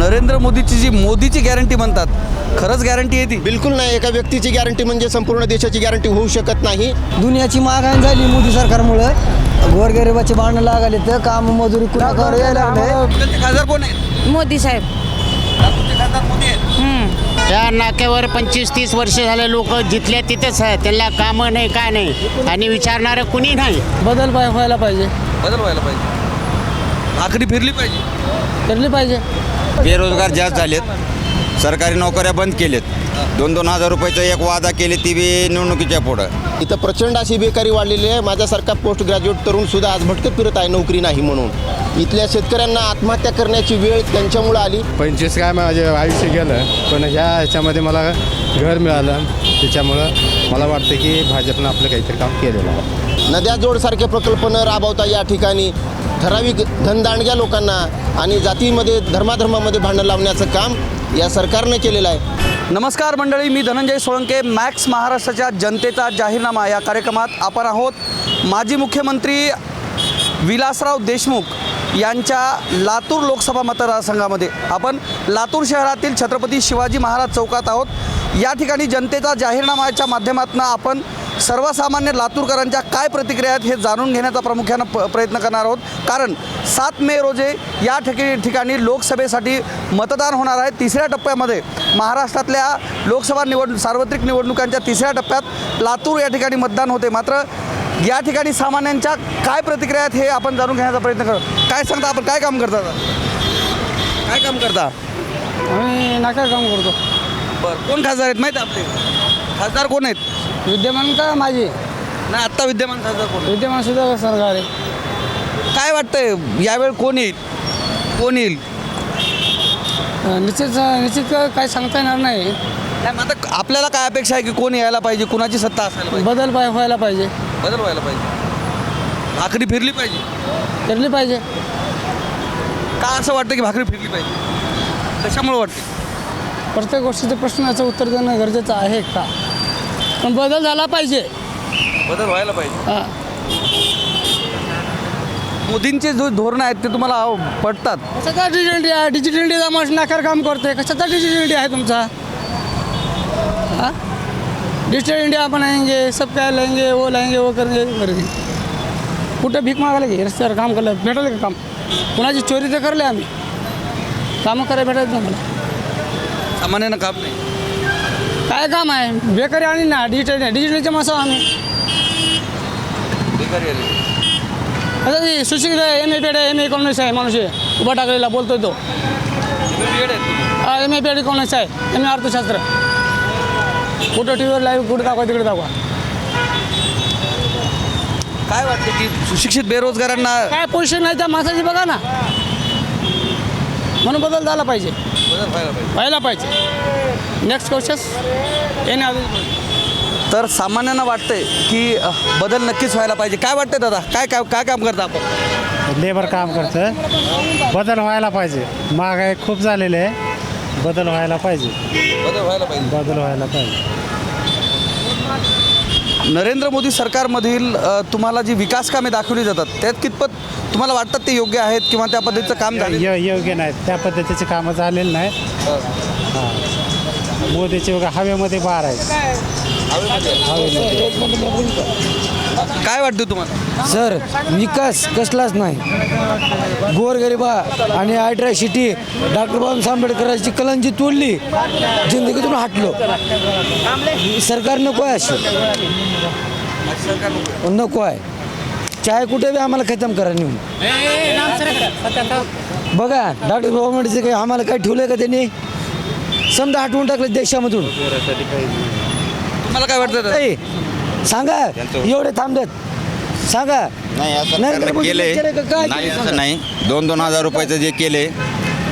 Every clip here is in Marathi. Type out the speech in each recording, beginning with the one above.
नरेंद्र मोदीची जी मोदीची गॅरंटी म्हणतात खरंच गॅरंटी आहे ती? बिलकुल नाही. एका व्यक्तीची गॅरंटी म्हणजे संपूर्ण देशाची गॅरंटी होऊ शकत नाही. दुनियाची महागाई झाली मोदी सरकारमुळं. गोरगरिबाचे भांडणं लागले तर काम मजुरी कुणा कर लागले? खासदार कोण आहेत? मोदी साहेब. लातूरचे खासदार मोदी आहेत? हम्म. या नाक्यावर पंचवीस तीस वर्ष झाले लोक जिथल्या तिथेच आहेत. त्यांना कामं नाही काय नाही. आणि विचारणारं कुणी नाही. बदल पाय व्हायला पाहिजे. बदल व्हायला पाहिजे. आखरी फिरली पाहिजे. फिरली पाहिजे. बेरोजगार जास्त झालेत. सरकारी नोकऱ्या बंद केलेत. दोन दोन हजार रुपयाचं एक वादा केले ती बी निवडणुकीच्या पुढं. इथं प्रचंड अशी बेकारी वाढलेली आहे. माझ्यासारखा पोस्ट ग्रॅज्युएट तरुण सुद्धा आज भटकत फिरत आहे नोकरी नाही म्हणून. इथल्या शेतकऱ्यांना आत्महत्या करण्याची वेळ त्यांच्यामुळं आली. पंचवीस काय माझे आयुष्य गेलं पण ह्या ह्याच्यामध्ये मला घर मिळालं. त्याच्यामुळं मला वाटतं की भाजपनं आपलं काहीतरी काम केलेलं आहे. नद्या जोडसारखे प्रकल्प न राबवता या ठिकाणी ठराविक धनदांडग्या लोकांना आणि जातीमध्ये धर्माधर्मामध्ये भांडण लावण्याचं काम या सरकारनं केलेलं आहे. नमस्कार मंडळी मी धनंजय सोळंके मॅक्स महाराष्ट्राच्या जनतेचा जाहीरनामा या कार्यक्रमात आपण आहोत. माजी मुख्यमंत्री विलासराव देशमुख यांच्या लातूर लोकसभा मतदारसंघामध्ये आपण लातूर शहरातील छत्रपती शिवाजी महाराज चौकात आहोत. या ठिकाणी जनतेचा जाहीरनामाच्या माध्यमातून आपण सर्वसामान्य लातूरकरांच्या काय प्रतिक्रिया आहेत हे जाणून घेण्याचा प्रामुख्यानं प प्रयत्न करणार आहोत. कारण सात मे रोजी या ठिकाणी ठिकाणी लोकसभेसाठी मतदान होणार आहे. तिसऱ्या टप्प्यामध्ये महाराष्ट्रातल्या लोकसभा निवड सार्वत्रिक निवडणुकांच्या तिसऱ्या टप्प्यात लातूर या ठिकाणी मतदान होते. मात्र या ठिकाणी सामान्यांच्या काय प्रतिक्रिया आहेत हे आपण जाणून घेण्याचा प्रयत्न करतो काय सांगता आपण? काय काम करता? काय काम करता? आम्ही नाका काम करतो. बरं. कोण खासदार आहेत माहीत आहे आपले? खासदार कोण आहेत? विद्यमान का माझी नाही आत्ता विद्यमान खासदार कोण? विद्यमान सुद्धा सरकार आहे. काय वाटतंय यावेळ कोण येईल? कोण येईल? निश्चित निश्चित काय सांगता येणार नाही. नाही मग आता आपल्याला काय अपेक्षा आहे की कोण यायला पाहिजे कुणाची सत्ता असायला पाहिजे? बदल पाय व्हायला पाहिजे. बदल व्हायला पाहिजे. आखरी फिरली पाहिजे. फिरली पाहिजे. का असं वाटतं की भाकरी फिरली पाहिजे? कशामुळे वाटते? प्रत्येक गोष्टीचं प्रश्नाचं उत्तर देणं गरजेचं आहे का? पण बदल झाला पाहिजे. बदल व्हायला पाहिजे. हां. मोदींचे जो धोरणं आहेत ते तुम्हाला आव- पटतात. कशाचा डिजिटल इंडिया डिजिटल इंडियाचा माणूस नाकार काम करतोय कशाचा डिजिटल इंडिया आहे तुमचा. हां? डिजिटल इंडिया बनाएंगे सब काय लेंगे वो लेंगे वो करेंगे करेंगे. कुठं भीक मागायला घे? रस्त्यावर काम करलं भेटलं का काम. कुणाची चोरी तर करले आम्ही. कामं करायला भेटायचं नाही मला सामान्यानं काम नाही. काय काम आहे? बेकारी आणि ना डिजिटल डिजिटलचे माणसं आम्ही. सुशिक्षित M A paid M A economics आहे माणूस आहे. उभा टाकलेला बोलतोय तो. एम ए पेड इकॉनॉमिक्स आहे. एम ए अर्थशास्त्र. कुठं टी व्हीवर लाईव्ह कुठं दाखवा तिकडे दाखवा. काय वाटतं की सुशिक्षित बेरोजगारांना काय पोझिशन नाही त्या माणसाची बघा ना. म्हणून बदल झाला पाहिजे. व्हायला पाहिजे. नेक्स्ट क्वेश्चस येणे आधी तर सामान्यांना वाटतंय की अ, बदल नक्कीच व्हायला पाहिजे. काय वाटतंय दादा? काय काय काय काम करता आपण? लेबर काम करतं बदल व्हायला पाहिजे. महागाई खूप झालेली आहे. बदल व्हायला पाहिजे. बदल व्हायला पाहिजे. बदल व्हायला पाहिजे. नरेंद्र मोदी सरकारमधील अ, तुम्हाला जी विकास कामे दाखवली जातात त्यात कितपत तुम्हाला वाटतात ते योग्य आहेत किंवा त्या पद्धतीचं काम झालं यो योग्य नाहीत. त्या पद्धतीचे कामं झालेली नाही मोदीचे वगैरे हवेमध्ये बार आहेत. हवेमध्ये. काय वाटतं तुम्हाला? सर विकास कसलाच नाही. गोरगरिबा आणि आयट्रा सिटी डॉक्टर बाबासाहेब आंबेडकरांची कलांची तोडली जिंदगीतून हटलो. सरकार नको आहे अशी. नको आहे. चाहे कुठे बी आम्हाला खतम करा नेऊन. बघा डॉक्टर बाबा आंबेडकर आम्हाला काय ठेवलं का त्यांनी? समजा हटवून टाकलं देशामधून. तुम्हाला काय वाटतं दादा? ए, सांगा एवढे थांबतात सांगा नाही असं नरेंद्र सरकारनं मोदीने केलंय. केलंय का? काय नाही असं सांगा? नाही. दोन दोन हजार रुपयाचं जे केले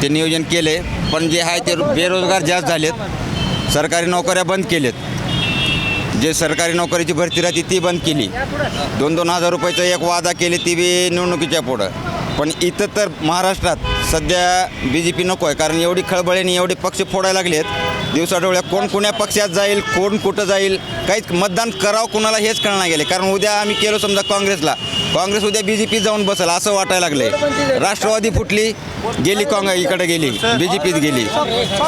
ते नियोजन केले पण जे आहे ते बेरोजगार जास्त झालेत. सरकारी नोकऱ्या बंद केलेत जे सरकारी नोकरीची भरती राहते ती बंद केली. दोन दोन हजार रुपयाचं एक वादा केले ती बी निवडणुकीच्या पुढं. पण इथं तर महाराष्ट्रात सध्या बी जे पी नको आहे कारण एवढी खळबळीने एवढे पक्ष फोडायला लागले आहेत दिवसाडोळ्या कोण कोण्या पक्षात जाईल कोण कुठं जाईल काहीच मतदान करावं कुणाला हेच कळणार गेले. कारण उद्या आम्ही केलो समजा काँग्रेसला. काँग्रेस उद्या बी जे पी जाऊन बसेल असं वाटायला लागलंय राष्ट्रवादी फुटली गेली काँग्रेस इकडे गेली बी जे पीत गेली.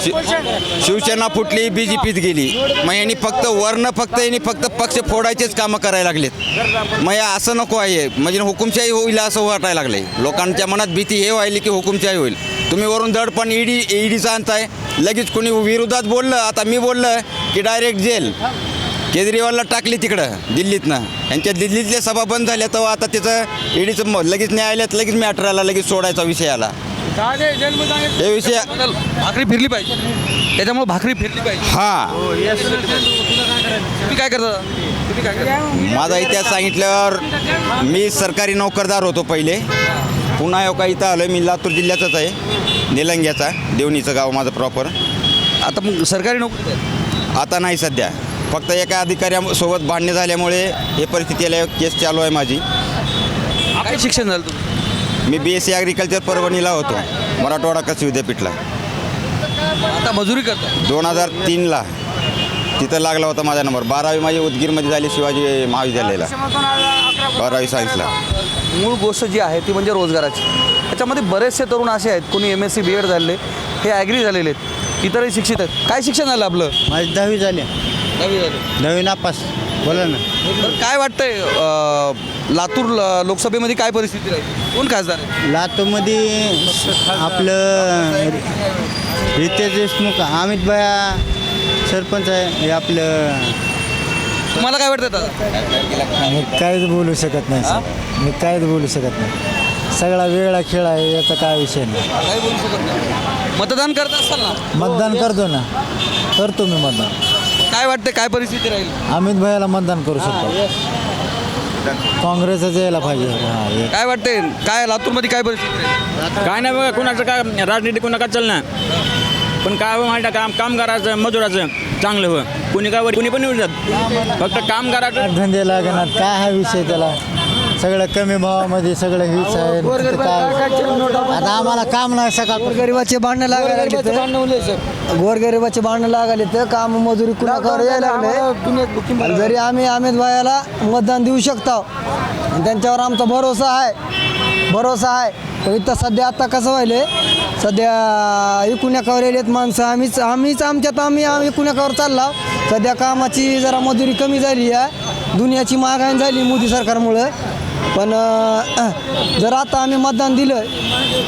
शि- शिवसेना फुटली बी जे पीत गेली. मग यांनी फक्त वर्ण फक्त यांनी फक्त पक्ष फोडायचेच कामं करायला लागलेत. मग हे असं नको आहे. म्हणजे हुकुमशाही होईल असं वाटायला लागलंय लोकांच्या मनात भीती हे व्हायली की हुकुमशाही होईल. तुम्ही वरून दडपण ईडी ईडीचा आणताय लगेच कोणी विरोधात बोललं आता मी बोललं की डायरेक्ट जेल. केजरीवालला टाकली तिकडं दिल्लीतनं. यांच्या दिल्लीतल्या सभा बंद झाल्या तेव्हा आता त्याचं ईडीचं म- लगेच न्यायालयात लगेच मॅटर आला लगेच सोडायचा विषय आला. हे विषय भाकरी फिरली पाहिजे. त्याच्यामुळे भाकरी फिरली पाहिजे. हां. तुम्ही काय करता? तुम्ही काय करता? माझा इतिहास सांगितल्यावर मी सरकारी नोकरदार होतो पहिले. पुन्हा एवढा इथं आलो मी लातूर जिल्ह्याचाच आहे. निलंग्याचा देवणीचं गाव माझं प्रॉपर आता मग सरकारी नोकरी आहे. आता नाही सध्या. फक्त एका अधिकाऱ्यासोबत भांडणे झाल्यामुळे हे परिस्थिती आल्या केस चालू आहे माझी. काय शिक्षण झालं मी बी एस सी ॲग्रिकल्चर परभणीला होतो. मराठवाडा कृषी विद्यापीठला. आता मजुरी करता? दोन हजार तीनला. तिथं लागला होता माझा नंबर. बारावी माझी उदगीरमध्ये झाली शिवाजी महाविद्यालयाला. बारावी सायन्सला मूळ गोष्ट जी आहे ती म्हणजे रोजगाराची. त्याच्यामध्ये बरेचसे तरुण असे आहेत कोणी M S C B Ed झालेले हे ॲग्री झालेले आहेत. इतरही शिक्षित आहेत. काय शिक्षण झालं आपलं? माझी दहावी झाली. दहावी नापास. बोला ना. तर काय वाटतंय अं, लातूर ल- लोकसभेमध्ये काय परिस्थिती राहील? कोण खासदार आहे? लातूरमध्ये आपलं रितेश देशमुख अमित भया सरपंच आहे हे आपलं तुम्हाला काय वाटतं दादा? मी काहीच बोलू शकत नाही सर. मी काहीच बोलू शकत नाही. सगळा वेगळा खेळ आहे याचा काय विषय नाही. काय बोलू शकत नाही. मतदान करत असाल ना? मतदान करतो ना. करतो मी मतदान. काय वाटतं काय परिस्थिती राहील? अमित भैयाला मतदान करू शकतो. काँग्रेसच यायला पाहिजे. हा हे काय वाटतंय? काय लातूरमध्ये काय परिस्थिती राहील? काय नाही बघा कुणाचं काय राजनीती कुणा काय चालणार? पण काय हो माहिती आहे, काम कामगाराचं मजुराचं चांगलं हो. कुणी काय कुणी पण येऊ जात फक्त कामगाराचं धंदे लागणार. काय हा विषय त्याला? सगळं कमी भावामध्ये सगळं हीच आहे. तिथं काय? आता आम्हाला काम नाही सकाळ गोरगरिबाचे भांडणं लागायला लागले तर? गोरगरिबाचे भांडणं लागायले तर काम मजुरी कुणाकडे यायला लागले? जरी आम्ही अमित भायाला मतदान देऊ शकतो आणि त्यांच्यावर आमचा भरोसा आहे. भरोसा आहे. पण इथं सध्या आता कसं व्हायले सध्या इकुण्याकावर आहेत माणसं. आम्हीच आम्हीच आमच्यात आम्ही आम्ही इकुण्याकावर चालला. सध्या कामाची जरा मजुरी कमी झाली आहे. दुनियाची महागाई झाली मोदी सरकारमुळं. पण जर आता आम्ही मतदान दिलं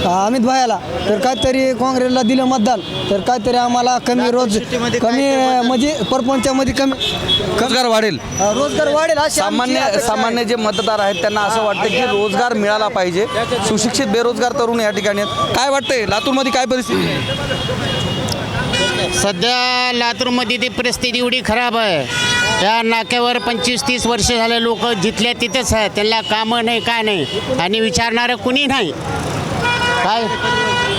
अमित भायाला तर काहीतरी काँग्रेसला दिलं मतदान तर काहीतरी आम्हाला कमी रोज कमी म्हणजे परपंचामध्ये कमी रोजगार वाढेल. रोजगार वाढेल अशी आमची सामान्य अपेक्षा आहे. सामान्य जे मतदार आहेत त्यांना असं वाटतं की रोजगार मिळाला पाहिजे. सुशिक्षित बेरोजगार तरुण या ठिकाणी आहेत. काय वाटतंय? लातूरमध्ये काय परिस्थिती आहे? सध्या लातूरमध्ये ती परिस्थिती एवढी खराब आहे. त्या नाक्यावर पंचवीस तीस वर्ष झाले लोक जिथल्या तिथेच आहे त्यांना कामं नाही काय नाही. आणि विचारणारं कुणी नाही. काय?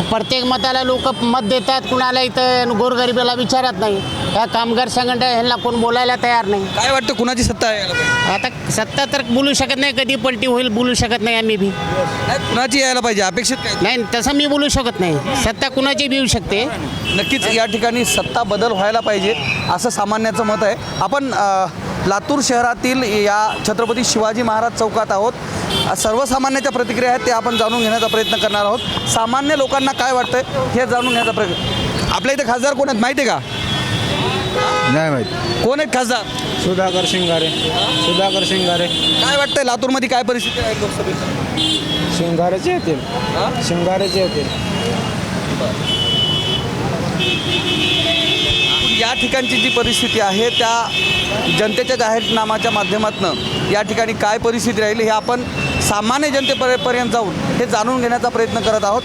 प्रत्येक मताला लोक मत देतात कुणाला इथं गोरगरिबाला विचारत नाही. या कामगार संघटना ह्यांना कोण बोलायला तयार नाही. काय वाटतं कुणाची सत्ता आहे याला? आता सत्ता तर बोलू शकत नाही कधी पलटी होईल बोलू शकत नाही आम्ही बी. नाही, कुणाची यायला पाहिजे? अपेक्षित काय? नाही तसं मी बोलू शकत नाही. सत्ता कुणाची बी येऊ शकते. नक्कीच या ठिकाणी सत्ता बदल व्हायला पाहिजे असं सामान्याचं मत आहे. आपण अ, लातूर शहरातील या छत्रपती शिवाजी महाराज चौकात आहोत. सर्वसामान्याच्या प्रतिक्रिया आहेत ते आपण जाणून घेण्याचा प्रयत्न करणार आहोत. सामान्य लोकांना काय वाटतंय हे जाणून घेण्याचा प्रयत्न आपल्या इथे खासदार कोण आहेत माहिती आहे का? नाही माहिती. कोण आहेत खासदार? सुधाकर शिंगारे. सुधाकर शिंगारे. काय वाटतंय लातूरमध्ये काय परिस्थिती आहे लोकसभेची शिंगारेचे येतील. शिंगारेचे येतील. या ठिकाणची जी परिस्थिती आहे त्या जनतेच्या जाहीरनामाच्या माध्यमातून या ठिकाणी काय परिस्थिती राहील हे आपण सामान्य जनतेपर्यंत जाऊन हे जाणून घेण्याचा प्रयत्न करत आहोत.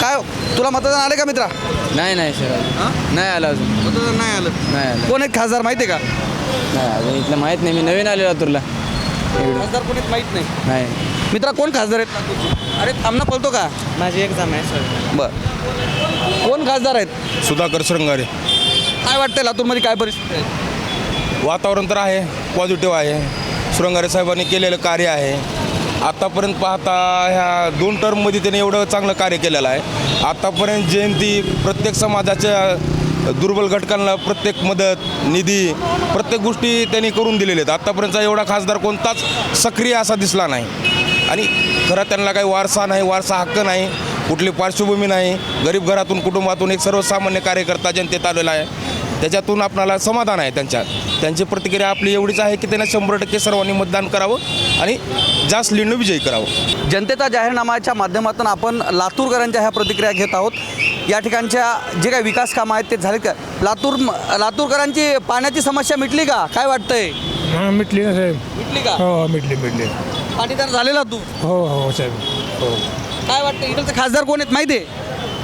काय तुला मतदान आले का मित्रा? नाही नाही सर. नाही आलं अजून. मतदान नाही आलं. नाही आलं. कोण आहेत खासदार माहिती आहे नाही अजून इथलं माहीत नाही. मी नवीन आलो लातूरला का खासदार कोण आहेत माहीत नाही. नाही. मित्रा कोण खासदार आहेत? लातूरचे? अरे आमना बोलतो का? माझी एक्झाम आहे सर. बर. कोण खासदार आहेत? सुधाकर शृंगारे. काय वाटतंय लातूरमध्ये काय परिस्थिती आहे? वातावरण तर आहे पॉझिटिव्ह आहे. सुरंगारे साहेबांनी केलेलं कार्य आहे. आत्तापर्यंत पाहता ह्या दोन टर्ममध्ये त्याने एवढं चांगलं कार्य केलेलं आहे. आत्तापर्यंत जयंती प्रत्येक समाजाच्या दुर्बल घटकांना प्रत्येक मदत निधी प्रत्येक गोष्टी त्यांनी करून दिलेल्या आहेत. आत्तापर्यंतचा एवढा खासदार कोणताच सक्रिय असा दिसला नाही. आणि खरं त्यांना काही वारसा नाही वारसा हक्क नाही. कुठली पार्श्वभूमी नाही गरीब घरातून कुटुंबातून एक सर्वसामान्य कार्यकर्ता जनतेत आलेला आहे. त्याच्यातून आपणाला समाधान आहे त्यांच्या त्यांची प्रतिक्रिया आपली एवढीच आहे की त्यांना शंभर टक्के सर्वांनी मतदान करावं आणि जास्त लीडनं विजयी करावं. जनतेचा जाहीरनामाच्या माध्यमातून आपण लातूरकरांच्या ह्या प्रतिक्रिया घेत आहोत. या ठिकाणच्या जे काही विकास कामं आहेत ते झाले का? लातूर लातूरकरांची पाण्याची समस्या मिटली का? काय वाटतंय? मिटली ना साहेब. मिटली का? हो हो मिटली मिटली. पाटीदार झालेला तू? हो हो साहेब. हो. काय वाटतं इकडचे खासदार कोण आहेत माहिती आहे?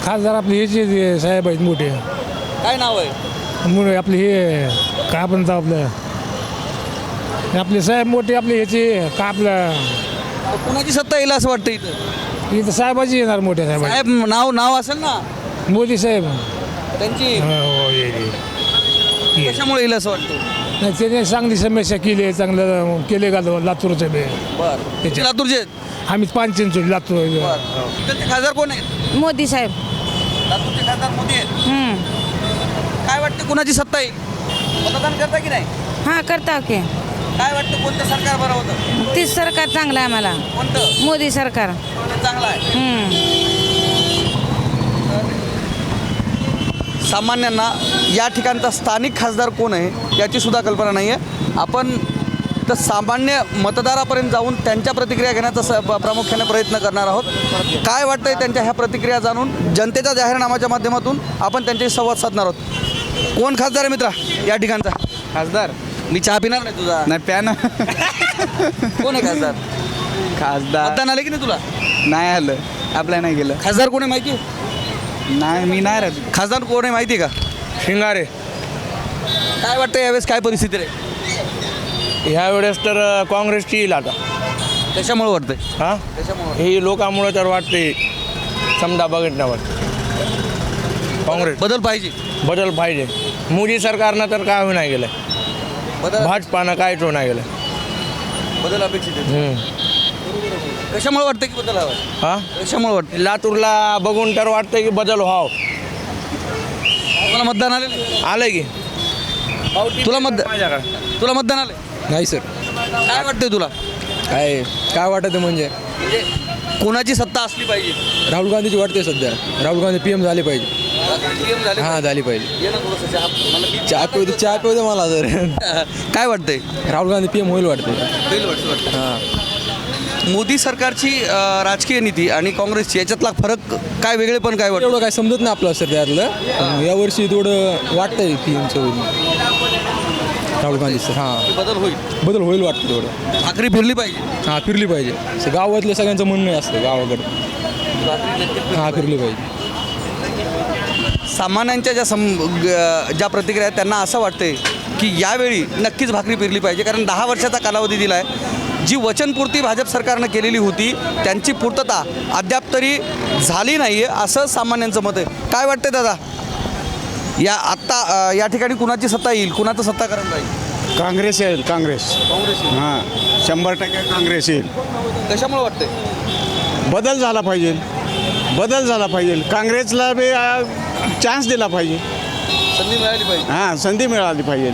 खासदार आपले हे जे साहेब आहेत मोठे. काय नाव आहे? मुळे आपले हे काय म्हणतात आपलं. आपले साहेब मोठे आपले ह्याचे का आपलं कुणाची सत्ता येईल असं वाटतं इथं? इथं साहेबाची येणार मोठ्या साहेब साहेब नाव नाव असेल ना? मोदी साहेब. त्यांची? हो हो. कशामुळे येईल असं वाटतं? नाही त्याने चांगली समस्या केली आहे चांगलं केले का लातूरचं बे. बरं. त्याच्या- लातूरचे? आहेत आम्ही पाचचिंचोली लातूर इकडचे खासदार कोण आहेत? मोदी साहेब. लातूरचे खासदार मोदी आहेत? हम्म. काय वाटतं कुणाची सत्ता येईल? मतदान करता की नाही? हां करता की. काय वाटतं कोणतं सरकार बरं होतं? तीच सरकार चांगलं आहे आम्हाला. कोणतं? मोदी सरकार. चांगलं आहे. हम्म. सामान्यांना या ठिकाणचा स्थानिक खासदार कोण आहे याची सुद्धा कल्पना नाही आहे आपण तर सामान्य मतदारापर्यंत जाऊन त्यांच्या प्रतिक्रिया घेण्याचा स प्रामुख्याने प्रयत्न करणार आहोत. काय वाटतंय त्यांच्या ह्या प्रतिक्रिया जाणून जनतेच्या जाहीरनामाच्या माध्यमातून आपण त्यांच्याशी संवाद साधणार आहोत. कोण खासदार आहे मित्रा या ठिकाणचा? खासदार. मी चहा पिणार नाही तुझा. नाही प्यान. कोण आहे खासदार? खासदार. मतदान आले की नाही तुला? नाही आलं. आपल्या नाही गेलं. खासदार कोण आहे माहिती? आहे नाही मी नाही राहत. खासदार कोण आहे माहिती आहे का? शिंगारे. काय वाटतं यावेळेस काय परिस्थिती रे? ह्या वेळेस तर काँग्रेसची येईल आता. कशामुळे वाटतंय? हां? कशामुळे? ही लोकांमुळे तर वाटते समजा बघितल्यावर. काँग्रेस. बदल पाहिजे. बदल पाहिजे. मोदी सरकारनं तर काय नाही गेलं बदल भाजपानं काहीच नाही गेलं बदल अपेक्षित कशामुळे वाटतं की बदल हवा? हां? कशामुळे वाटतं लातूरला बघून तर वाटतं की बदल व्हावं. मला मतदान आले नाही आलं की. तुला मतदान तुला मतदान आलं नाही सर. काय वाटतंय तुला? काय काय वाटत म्हणजे? म्हणजे कोणाची सत्ता असली पाहिजे? राहुल गांधीची वाटते सध्या. राहुल गांधी पी एम झाले पाहिजे. PM झाले हां झाली पाहिजे. पाहिजे. ये ना थोडंसं चहा. मला चहा पिऊ दे चहा पिऊ दे मला सर. काय वाटतंय? राहुल गांधी पी एम होईल वाटते होईल वाटतं वाटतं. हां. मोदी सरकारची राजकीय नीती आणि काँग्रेसची याच्यातला फरक काय वेगळे पण काय वाटतं? एवढं काय समजत नाही आपलं सर त्यातलं यावर्षी थोडं वाटतंय होईल. राहुल गांधी सर हां. बदल होईल. बदल होईल वाटतं थोडं. भाकरी फिरली पाहिजे. हां फिरली पाहिजे. असं गावातल्या सगळ्यांचं म्हणणं असतं गावाकडं. हां फिरली पाहिजे. सामान्यांच्या ज्या सम ग- ज्या प्रतिक्रिया आहेत त्यांना असं वाटते की यावेळी नक्कीच भाकरी फिरली पाहिजे. कारण दहा वर्षाचा कालावधी दिला आहे जी वचनपूर्ती भाजप सरकारनं केलेली होती त्यांची पूर्तता अद्याप तरी झाली नाही आहे असं सामान्यांचं मत आहे. काय वाटतं दादा? या आत्ता या ठिकाणी कुणाची सत्ता येईल? कुणाचं सत्ताकरण राहील? काँग्रेस येईल काँग्रेस. हां शंभर टक्के काँग्रेस येईल. कशामुळे वाटतंय? बदल झाला पाहिजे. बदल झाला पाहिजे. काँग्रेसला बी चान्स दिला पाहिजे. संधी मिळाली पाहिजे. हां संधी मिळाली पाहिजे.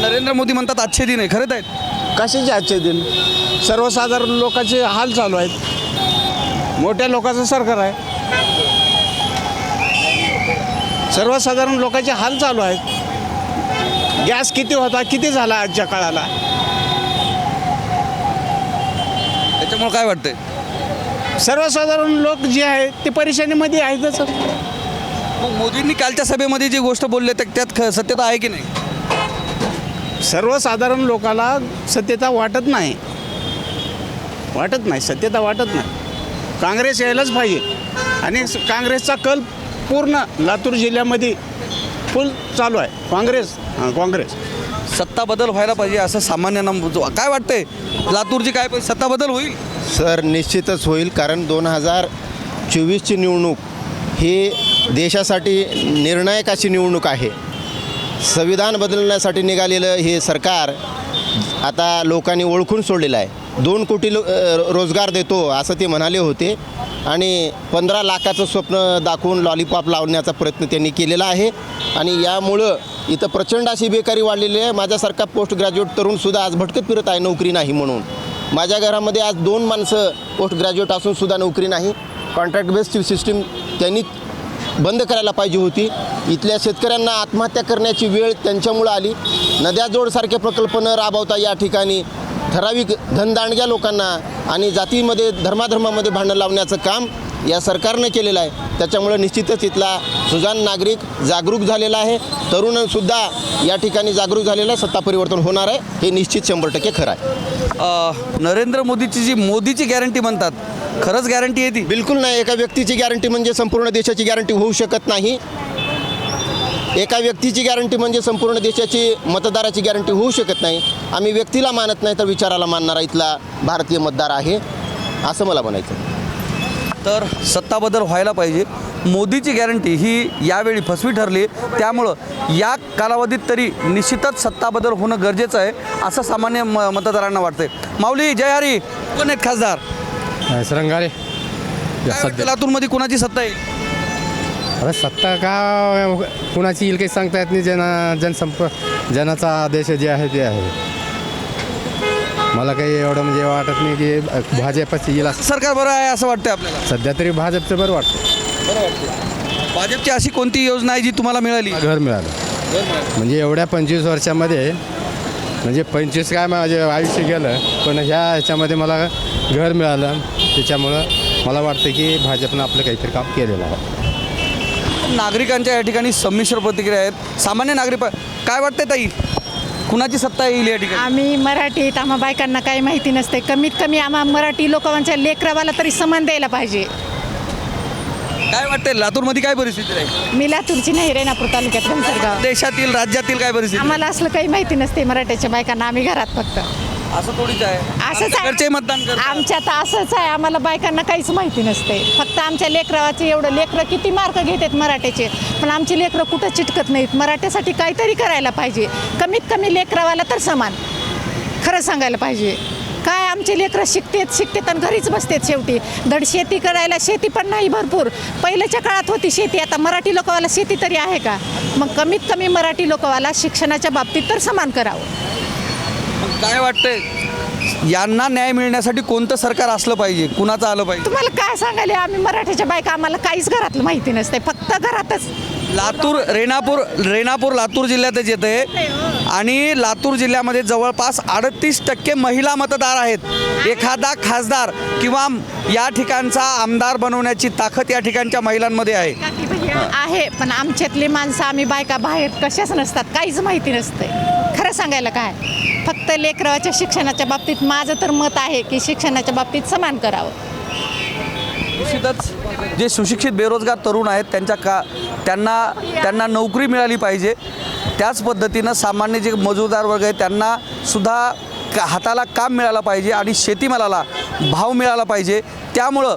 नरेंद्र मोदी म्हणतात आजचे दिन आहे खरंच आहेत. कशाचे आजचे दिन. सर्वसाधारण लोकांचे हाल चालू आहेत. मोठ्या लोकांचं सरकार आहे. सर्वसाधारण लोकांचे हाल चालू आहेत. गॅस किती होता किती झाला आजच्या काळाला? त्याच्यामुळे काय वाटतंय? सर्वसाधारण लोक जे आहेत ते परेशानीमध्ये आहेतच. मग मोदींनी कालच्या सभेमध्ये जी गोष्ट बोलले त्या- त्यात सत्यता आहे की नाही? सर्वसाधारण लोकाला सत्यता वाटत नाही. वाटत नाही सत्यता वाटत नाही. काँग्रेस यायलाच पाहिजे. आणि स- काँग्रेसचा कल पूर्ण लातूर जिल्ह्यामध्ये फुल चालू आहे. काँग्रेस हां काँग्रेस. सत्ता बदल व्हायला पाहिजे असं सामान्यांना जो- काय वाटतंय? लातूरची काय पाहिजे सत्ता बदल होईल? सर निश्चितच होईल कारण दोन हजार चोवीसची निवडणूक ही देशासाठी निर्णायक अशी निवडणूक आहे. संविधान बदलण्यासाठी निघालेलं हे सरकार आता लोकांनी ओळखून सोडलेलं आहे. दोन कोटी लो रोजगार देतो असं ते म्हणाले होते आणि पंधरा लाखाचं स्वप्न दाखवून लॉलीपॉप लावण्याचा प्रयत्न त्यांनी केलेला आहे. आणि यामुळं इथं प्रचंड अशी बेकारी वाढलेली आहे. माझ्यासारखा पोस्ट ग्रॅज्युएट तरुणसुद्धा आज भटकत फिरत आहे नोकरी नाही म्हणून. माझ्या घरामध्ये आज दोन माणसं पोस्ट ग्रॅज्युएट असूनसुद्धा नोकरी नाही. कॉन्ट्रॅक्ट बेस्ड सिस्टीम त्यांनी बंद करायला पाहिजे होती. इथल्या शेतकऱ्यांना आत्महत्या करण्याची वेळ त्यांच्यामुळं आली. नद्याजोडसारखे प्रकल्प न राबवता या ठिकाणी ठराविक धनदांडग्या लोकांना आणि जातीमध्ये धर्माधर्मामध्ये भांडण लावण्याचं काम या सरकारनं केलेलं आहे. त्याच्यामुळं निश्चितच इथला सुजान नागरिक जागरूक झालेला आहे. तरुणसुद्धा या ठिकाणी जागरूक झालेला आहे. सत्ता परिवर्तन होणार आहे. हे निश्चित शंभर टक्के खरं आहे. नरेंद्र मोदीची जी मोदीची गॅरंटी म्हणतात खरंच गॅरंटी आहे ती? बिलकुल नाही. एका व्यक्तीची गॅरंटी म्हणजे संपूर्ण देशाची गॅरंटी होऊ शकत नाही. एका व्यक्तीची गॅरंटी म्हणजे संपूर्ण देशाची मतदाराची गॅरंटी होऊ शकत नाही. आम्ही व्यक्तीला मानत नाही तर विचाराला मानणारा इथला भारतीय मतदार आहे. असं मला म्हणायचं तर सत्ता बदल व्हायला पाहिजे. मोदीची गॅरंटी ही यावेळी फसवी ठरली. त्यामुळं या कालावधीत तरी निश्चितच सत्ता बदल होणं गरजेचं आहे असं सामान्य म मतदारांना वाटतंय. माऊली जय हरी. कोण आहेत खासदार? सरंगारे लातूरमध्ये कोणाची सत्ता आहे अरे सत्ता का कुणाची येईल काही सांगता येत नाही. जना जनसंप जनाचा आदेश जे आहे ते आहे. मला काही एवढं म्हणजे वाटत नाही की भाजपच येईल असं. सरकार बरं आहे असं वाटतंय आपल्याला? सध्या तरी भाजपचं बरं वाटतं भाजपची अशी कोणती योजना आहे जी तुम्हाला मिळाली. घर मिळालं. म्हणजे एवढ्या पंचवीस वर्षामध्ये म्हणजे पंचवीस काय माझे आयुष्य गेलं पण ह्या ह्याच्यामध्ये मला घर मिळालं. त्याच्यामुळं मला वाटतं की भाजपनं आपलं काहीतरी काम केलेलं आहे. नागरिकांच्या या ठिकाणी संमिश्र प्रतिक्रिया आहेत. सामान्य नागरिक काय वाटतंय ताई? कुणाची सत्ता येईल या ठिकाणी? आम्ही मराठीत आम्हा बायकांना काही माहिती नसते. कमीत कमी आम्हा मराठी लोकांच्या लेकरावाला तरी समान द्यायला पाहिजे. काय वाटतंय लातूरमध्ये काय परिस्थिती आहे मी लातूरची नाही रेणापूर तालुक्यात घनसरगाव. देशातील राज्यातील काय परिस्थिती? आम्हाला असलं काही माहिती नसते मराठ्याच्या बायकांना आम्ही घरात फक्त. असं थोडीच आहे. असंच घरचे आहे. मतदान करतात. आमच्यात असंच आहे. आम्हाला बायकांना काहीच माहिती नसते. फक्त आमच्या लेकरावाचे एवढं लेकरं किती मार्क घेतात मराठ्याचे पण आमची लेकरं कुठं चिटकत नाहीत. मराठ्यासाठी काहीतरी करायला पाहिजे. कमीत कमी लेकरावाला तर समान. खरं सांगायला पाहिजे. काय आमचे लेकरं शिकतेत शिकतेत आणि घरीच बसतेत शेवटी. धड शेती करायला शेती पण नाही भरपूर. पहिल्याच्या काळात होती शेती. आता मराठी लोकवाला शेती तरी आहे का? मग कमीत कमी मराठी लोकवाला शिक्षणाच्या बाबतीत तर समान करावं. काय वाटतंय? यांना न्याय मिळण्यासाठी कोणतं सरकार असलं पाहिजे? कुणाचं आलं पाहिजे? तुम्हाला काय सांगायला आम्ही मराठीच्या बायका आम्हाला काहीच घरातलं माहिती नसते फक्त घरातच. लातूर रेणापूर रेणापूर लातूर जिल्ह्यातच येते आणि लातूर जिल्ह्यामध्ये जवळपास अडतीस टक्के महिला मतदार आहेत. एखादा खासदार किंवा या ठिकाणचा आमदार बनवण्याची ताकद या ठिकाणच्या महिलांमध्ये आहे. आहे पण आमच्यातली माणसं आम्ही बायका बाहेर कशाच नसतात. काहीच माहिती नसते खरं सांगायला काय? फक्त लेकराच्या शिक्षणाच्या बाबतीत माझं तर मत आहे की शिक्षणाच्या बाबतीत समान करावं. निश्चितच जे सुशिक्षित बेरोजगार तरुण आहेत त्यांच्या का त्यांना त्यांना नोकरी मिळाली पाहिजे. त्याच पद्धतीनं सामान्य जे मजूरदार वर्ग आहे त्यांना सुद्धा का हाताला काम मिळालं पाहिजे आणि शेतीमालाला भाव मिळाला पाहिजे. त्यामुळं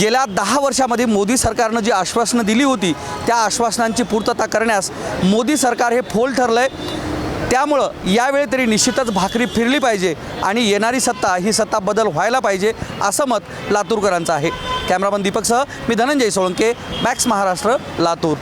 गेल्या दहा वर्षामध्ये मोदी सरकारनं जी आश्वासनं दिली होती त्या आश्वासनांची पूर्तता करण्यास मोदी सरकार हे फोल ठरलं आहे त्यामुळं यावेळी तरी निश्चितच भाकरी फिरली पाहिजे आणि येणारी सत्ता ही सत्ता बदल व्हायला पाहिजे असं मत लातूरकरांचं आहे. कॅमेरामन दीपकसह मी धनंजय सोळंके मॅक्स महाराष्ट्र लातूर.